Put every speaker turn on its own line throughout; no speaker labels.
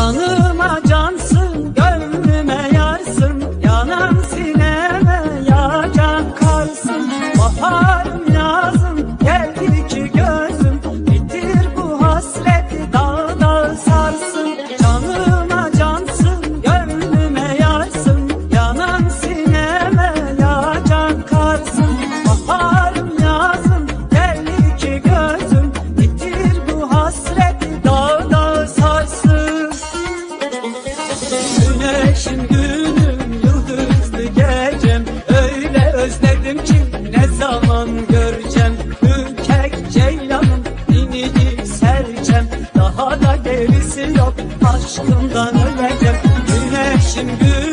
canım. Güneşim günüm yıldızlı gecem. Öyle özledim ki ne zaman göreceğim? Ürkek ceylanım sercem Daha da gerisi yok aşkımdan öleceğim. Güneşim günüm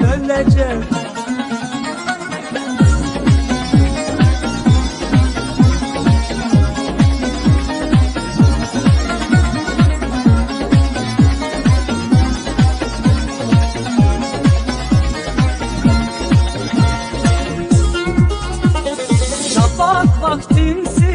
ben öleceğim. Şafak vaktinsiz